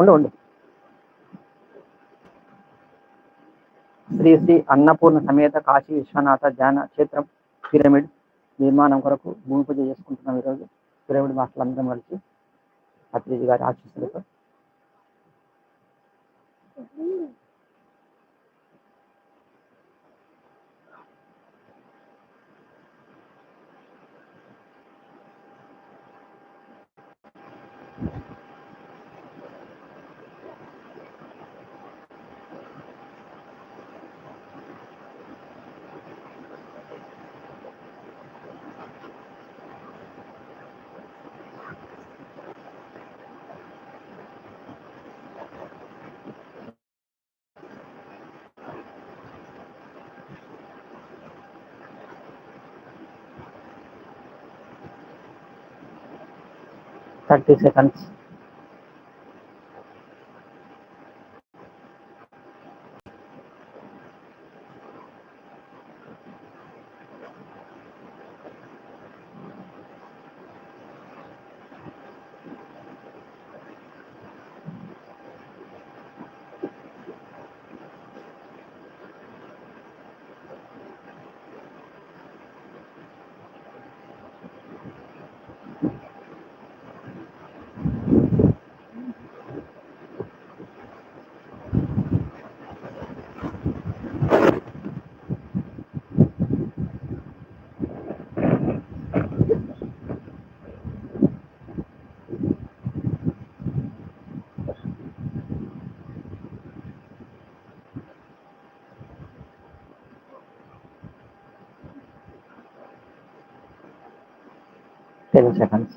ఉండు ఉండు. శ్రీ శ్రీ అన్నపూర్ణ సమేత కాశీ విశ్వనాథ ధ్యాన క్షేత్రం పిరమిడ్ నిర్మాణం కొరకు భూమి పూజ చేసుకుంటున్నాం ఈరోజు. పిరమిడ్ మాస్టర్లు అందరం కలిసి అతిథి గారి ఆశీస్సులతో. 30 seconds seven seconds.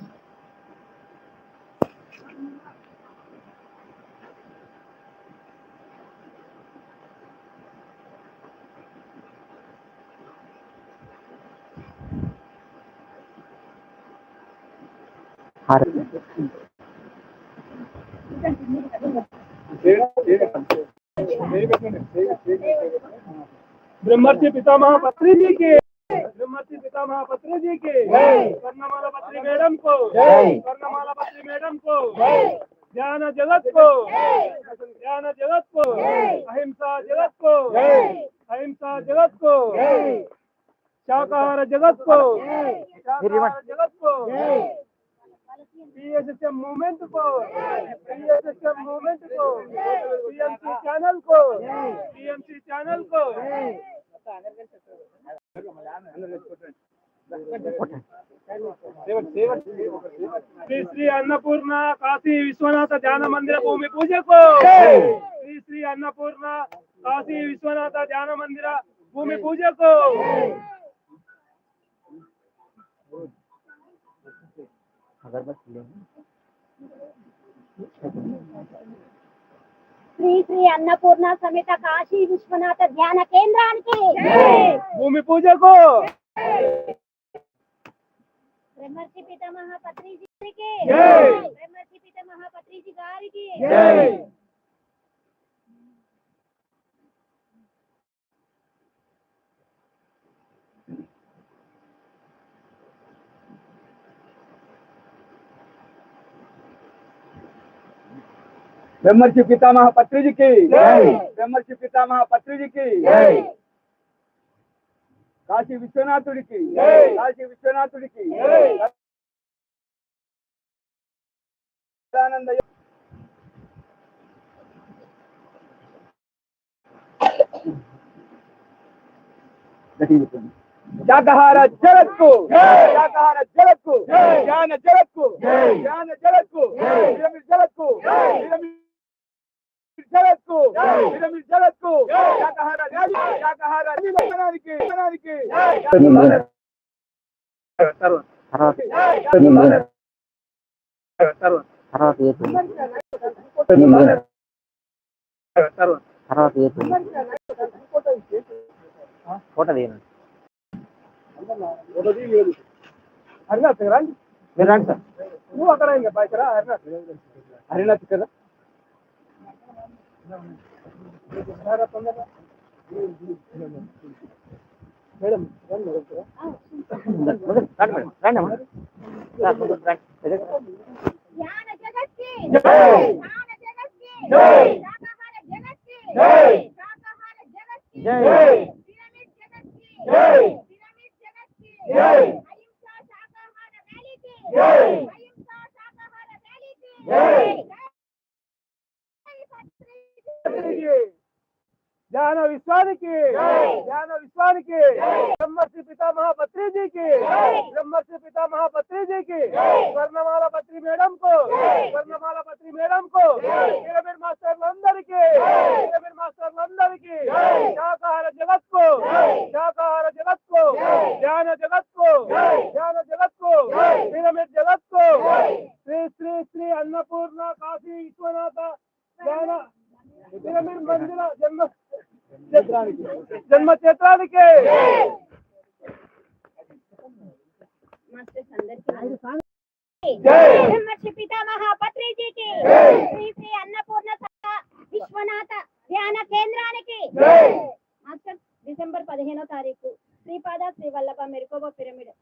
ब्रह्मर्षि पितामह पत्नी जी के ब्रह्मर्षि पितामह पत्री जी के कर्णमाला पत्री मैडम को कर्णमाला पत्री मैडम को ज्ञान जगत को ज्ञान जगत को अहिंसा जगत को अहिंसा जगत को शाकाहार जगत को शाकाहार जगत को पीएसएसएम मूवमेंट को पीएसएसएम मूवमेंट को पीएमसी चैनल को पीएमसी चैनल को శ్రీ శ్రీ అన్నపూర్ణ కాశీ విశ్వనాథ ధ్యాన మందిర భూమి పూజకు శ్రీ శ్రీ అన్నపూర్ణ కాశీ విశ్వనాథ ధ్యాన మందిర భూమి పూజకు అగరబత్తి లేదు. శ్రీ శ్రీ అన్నపూర్ణ సమేత కాశీ విశ్వనాథ ధ్యాన కేంద్రానికి. భూమి పూజకు. బ్రహ్మర్షి పితామహ పత్రిజీకి. జై. బ్రహ్మర్షి పితామహ పత్రిజీ గారికి. జై బ్రహ్మర్షి పితామహ పత్రిజీకి జై. బ్రహ్మర్షి పితామహ పత్రిజీకి జై. కాశీ విశ్వనాథుడికి జై. కాశీ విశ్వనాథుడికి జై. సదానంద శాకాహార జగత్కు శాకాహార జగత్కు జ్ఞాన జగత్కు జ్ఞాన జగత్కు పిరమిడ్ జగత్కు పిరమిడ్ జగత్కు పిరమిడ్ జగత్కు ఫోటో తీయండి హరినాథ్ రండి మీరు రండి సార్. నువ్వు అక్కడ హరినాథ్. హరినాథ్ కదా. మేడం రండి మేడం ఇక్కడ. రండి మేడం రండి అమ్మా. సార్, ముందుకు రండి. ధ్యాన జగత్కి జ్ఞాన జగత్కి శాకాహార జగత్కి శాకాహార జగత్కి పిరమిడ్ జగత్కి పిరమిడ్ జగత్కి అహింసా శాకాహార ర్యాలీకి అహింసా శాకాహార ర్యాలీకి జ్ఞాన విశ్వానికి జ్ఞాన విశ్వానికి బ్రహ్మశ్రీ పితామహ పత్రిజీకి బ్రహ్మశ్రీ పితామహ పత్రిజీకి స్వర్ణమాల పత్రి మేడం కు స్వర్ణమాల పత్రి మేడం కు పిరమిడ్ మాస్టర్లందరికీ పిరమిడ్ మాస్టర్లందరికీ శాకాహార జగత్కు శాకాహార జగత్కు జ్ఞాన జగత్కు జ్ఞాన జగత్కు పిరమిడ్ జగత్కు శ్రీ శ్రీ శ్రీ అన్నపూర్ణ కాశీ విశ్వనాథ జ్ఞాన పిరమిడ్ మందిర జన్మ జన్మ క్షేత్రానికి. మాస్టర్స్ అందరికీ జై. బ్రహ్మర్షి పితామహ పత్రిజీకి. శ్రీ శ్రీ అన్నపూర్ణ సహా విశ్వనాథ ధ్యాన కేంద్రానికి. మాస్టర్ డిసెంబర్ పదిహేనో తారీఖు. శ్రీపాద శ్రీ వల్లభ మెరుకోబ పిరమిడ్.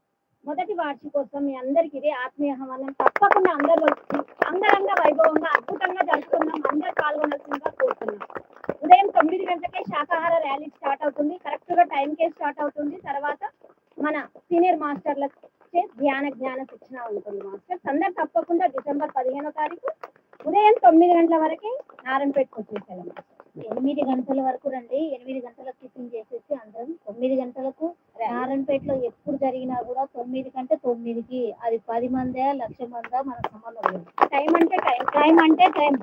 మొదటి వార్షికోత్సవం మీ అందరికి ఇదే ఆత్మీయ ఆహ్వానం. తప్పకుండా అందరూ అంగరంగ వైభవంగా అద్భుతంగా జరుపుకుందాం. అందరూ పాల్గొనాల్సిందిగా కోరుతున్నాం ఉదయం తొమ్మిది గంటలకే శాకాహార ర్యాలీ స్టార్ట్ అవుతుంది. కరెక్ట్గా టైం కే స్టార్ట్ అవుతుంది. తర్వాత మన సీనియర్ మాస్టర్ల చే ధ్యాన జ్ఞాన శిక్షణ ఉంటుంది మాస్టర్స్ అందరు తప్పకుండా డిసెంబర్ పదిహేనో తారీఖు ఉదయం తొమ్మిది గంటల వరకే నారాయణపేటకు వచ్చేసాను ఎనిమిది గంటల వరకు రండి. ఎనిమిది గంటలకు టిఫిన్ చేసేసి అందరం తొమ్మిది గంటలకు నారాయణపేటలో ఎప్పుడు జరిగినా కూడా తొమ్మిది కంటే తొమ్మిదికి అది పది మందే లక్ష మందా మనకు సంబంధం. లేదు టైం అంటే టైం. టైం అంటే టైం.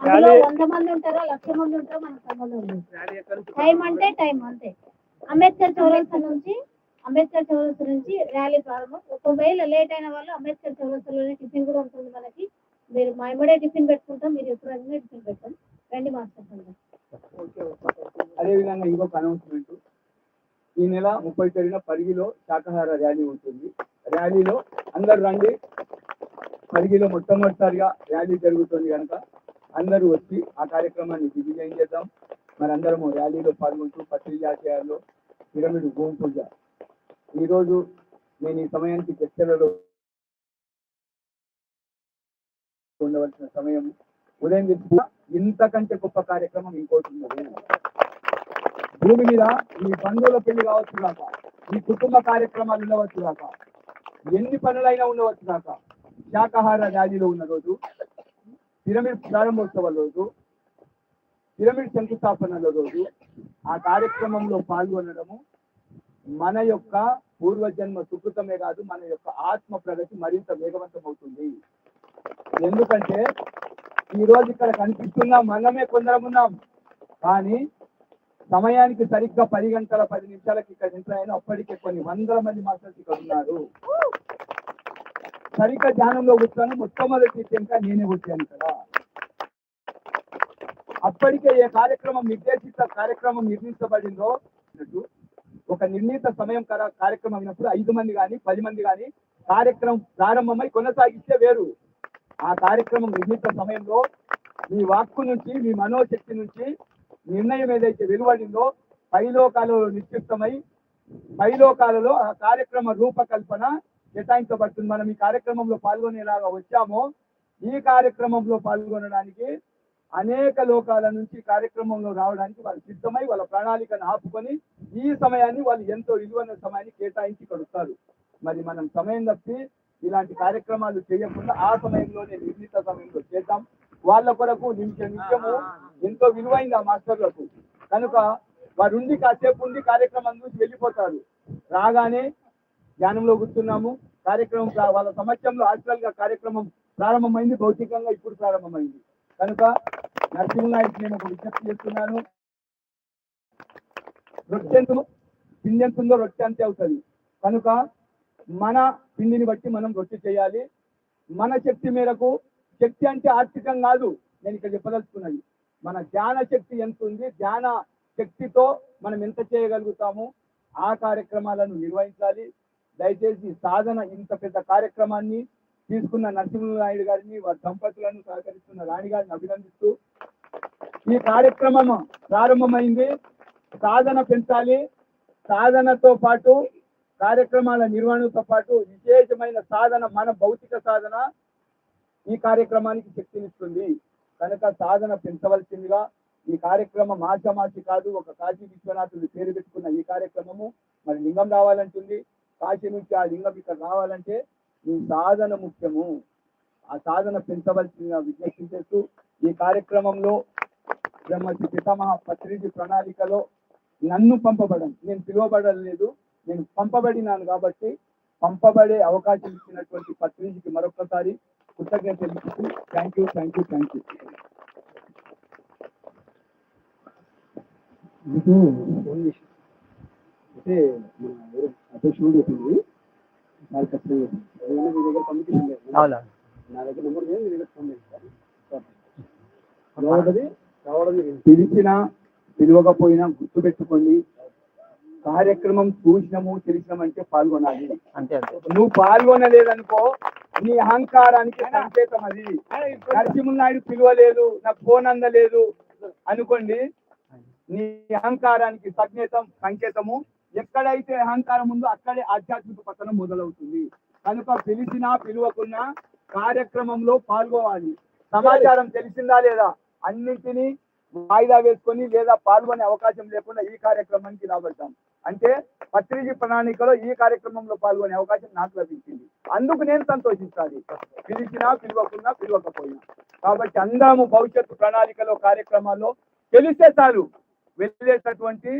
అందులో వంద మంది ఉంటారో లక్ష మంది ఉంటారో మనకు సంబంధం లేదు. టైం అంటే టైం అంతే. అంబేద్కర్ చౌరస్తా నుంచి అంబేద్కర్ చౌరస్తా నుంచి ర్యాలీ ప్రారంభం. ఒకవేళ లేట్ అయిన వాళ్ళు అంబేద్కర్ చౌరస్తాలోనే టిఫిన్ కూడా ఉంటుంది మనకి. మీరు మా ఇమ్మడే టిఫిన్ పెట్టుకుంటాం మీరు ఎప్పుడు అడిగినా టిఫిన్ పెడతాం రండి మాస్టర్ అందరూ. అదేవిధంగా ఇంకొక అనౌన్స్మెంట్. ఈ నెల ముప్పై తేదీన పరిగిలో శాకాహార ర్యాలీ ఉంటుంది. ర్యాలీలో అందరు రండి. పరిగిలో మొట్టమొదటిసారిగా ర్యాలీ జరుగుతుంది కనుక అందరూ వచ్చి ఆ కార్యక్రమాన్ని దిగ్విజయం చేద్దాం. మరి అందరము ర్యాలీలో పాల్గొంటూ పత్రికాశయాల్లో పిరమిడ్ భూమి పూజ. ఈరోజు నేను ఈ సమయానికి చర్చలలో ఉండవలసిన సమయం. ఉదయం ఇంతకంటే గొప్ప కార్యక్రమం ఇంకోటి ఉన్నది భూమి మీద మీ బంధువుల పెళ్ళి కావచ్చు కాక మీ కుటుంబ కార్యక్రమాలు ఉండవచ్చు కాక ఎన్ని పనులైనా ఉండవచ్చు కాక శాకాహార ర్యాలీలో ఉన్న రోజు పిరమిడ్ ప్రారంభోత్సవాల రోజు పిరమిడ్ శంకుస్థాపనల రోజు ఆ కార్యక్రమంలో పాల్గొనడము మన యొక్క పూర్వజన్మ సుకృతమే కాదు మన యొక్క ఆత్మ ప్రగతి మరింత వేగవంతం అవుతుంది ఎందుకంటే ఈ రోజు ఇక్కడ కనిపిస్తున్న మనమే కొందరం ఉన్నాం. కానీ సమయానికి సరిగ్గా పది గంటల పది నిమిషాలకి ఇక్కడ ఎంటర్ అయిన అప్పటికే కొన్ని వందల మంది మాస్టర్స్ ఇక్కడ ఉన్నారు. సరిగ్గా ధ్యానంలో కూర్చొని మొట్టమొదటి ఇంకా నేనే వచ్చాను కదా అప్పటికే ఏ కార్యక్రమం నిర్దేశిత కార్యక్రమం నిర్మించబడిందో ఒక నిర్ణీత సమయం కార్యక్రమం అయినప్పుడు ఐదు మంది కానీ పది మంది కానీ కార్యక్రమం ప్రారంభమై కొనసాగిస్తే వేరు. ఆ కార్యక్రమం నిర్ణీత సమయంలో మీ వాక్కు నుంచి మీ మనోశక్తి నుంచి నిర్ణయం ఏదైతే వెలువడిందో పైలోకాలలో నిక్షిప్తమై పైలోకాలలో ఆ కార్యక్రమ రూపకల్పన కేటాయించబడుతుంది. మనం ఈ కార్యక్రమంలో పాల్గొనేలాగా వచ్చామో ఈ కార్యక్రమంలో పాల్గొనడానికి అనేక లోకాల నుంచి కార్యక్రమంలో రావడానికి వాళ్ళు సిద్ధమై వాళ్ళ ప్రణాళికను ఆపుకొని ఈ సమయాన్ని వాళ్ళు ఎంతో విలువైన సమయాన్ని కేటాయించి కడుతారు. మరి మనం సమయం తప్పి ఇలాంటి కార్యక్రమాలు చేయకుండా ఆ సమయంలోనే నిర్ణీత సమయంలో చేద్దాం. వాళ్ళ కొరకు నిమిషం నిమిషము ఎంతో విలువైంది ఆ మాస్టర్లకు కనుక వారు ఉండి కాసేపు ఉండి కార్యక్రమం నుంచి వెళ్ళిపోతారు. రాగానే ధ్యానంలో కూర్చున్నాము. కార్యక్రమం వాళ్ళ సమక్షంలో హాస్టల్గా కార్యక్రమం ప్రారంభమైంది. భౌతికంగా ఇప్పుడు ప్రారంభమైంది. కనుక నరసింహనాయుడికి నేను ఒక విజ్ఞప్తి చేస్తున్నాను. రొట్టె ఎంత పిండి ఎంత ఉందో రొట్టె అంతే అవుతుంది. కనుక మన పిండిని బట్టి మనం రొట్టె చేయాలి. మన శక్తి మేరకు శక్తి అంటే ఆర్థికం కాదు. నేను ఇక్కడ చెప్పదలుచుకున్నది. మన ధ్యాన శక్తి ఎంత ఉంది? ధ్యాన శక్తితో మనం ఎంత చేయగలుగుతాము? ఆ కార్యక్రమాలను నిర్వహించాలి. దయచేసి సాధన ఇంత పెద్ద కార్యక్రమాన్ని తీసుకున్న నరసింహనాయుడు గారిని వారి దంపతులను సహకరిస్తున్న రాణి గారిని అభినందిస్తూ ఈ కార్యక్రమం ప్రారంభమైంది. సాధన పెంచాలి. సాధనతో పాటు కార్యక్రమాల నిర్వహణతో పాటు విశేషమైన సాధన మన భౌతిక సాధన ఈ కార్యక్రమానికి శక్తినిస్తుంది. కనుక సాధన పెంచవలసిందిగా ఈ కార్యక్రమం ఆశామాసి కాదు ఒక కాశీ విశ్వనాథుడు పేరు పెట్టుకున్న ఈ కార్యక్రమము మరి లింగం రావాలంటుంది. కాశీ నుంచి ఆ లింగం ఇక్కడ రావాలంటే ఈ సాధన ముఖ్యము. ఆ సాధన పెంచవలసిందిగా విజ్ఞప్తి చేస్తూ ఈ కార్యక్రమంలో బ్రహ్మశ్రీ పితామహ పత్రిజీ ప్రణాళికలో నన్ను పంపబడం నేను పిలువబడలేదు నేను పంపబడినాను కాబట్టి పంపబడే అవకాశం ఇచ్చినటువంటి పత్రిజీకి మరొకసారి కృతజ్ఞత తెలుపుతూ thank you thank you thank you మీకు ఫోన్ చేసి అయితే మన ఎవరు అధ్యక్షుడు చెప్పింది నాకు ఖచ్చితంగా చెప్పింది. మీ దగ్గర కమ్యూనికేషన్ లేదు నా దగ్గర నెంబర్ లేదు మీ దగ్గర ఫోన్ లేదు రావడది రావడం జరిగింది. పిలిచినా పిలవకపోయినా గుర్తుపెట్టుకోండి కార్యక్రమం చూసినాము తెలిసినామంటే పాల్గొనాలి అంతే అంతే నువ్వు పాల్గొనలేదనుకో నీ అహంకారానికి సంకేతం అది. నరసింహనాయుడు పిలవలేదు నాకు ఫోన్ అందలేదు అనుకోండి నీ అహంకారానికి సంకేతం సంకేతము ఎక్కడైతే అహంకారం ఉందో అక్కడే ఆధ్యాత్మిక పతనం మొదలవుతుంది. కనుక పిలిచినా పిలువకున్నా కార్యక్రమంలో పాల్గొవాలి. సమాచారం తెలిసిందా లేదా? అన్నింటినీ వాయిదా వేసుకొని లేదా పాల్గొనే అవకాశం లేకుండా ఈ కార్యక్రమానికి రాబడతాం. అంటే పత్రిజీ ప్రణాళికలో ఈ కార్యక్రమంలో పాల్గొనే అవకాశం నాకు లభించింది. అందుకు నేను సంతోషించాలి పిలిచినా పిలవకున్నా పిలవకపోయినా. కాబట్టి అందరము భవిష్యత్తు ప్రణాళికలో కార్యక్రమాల్లో తెలిసే చాలు. వెళ్ళేటటువంటి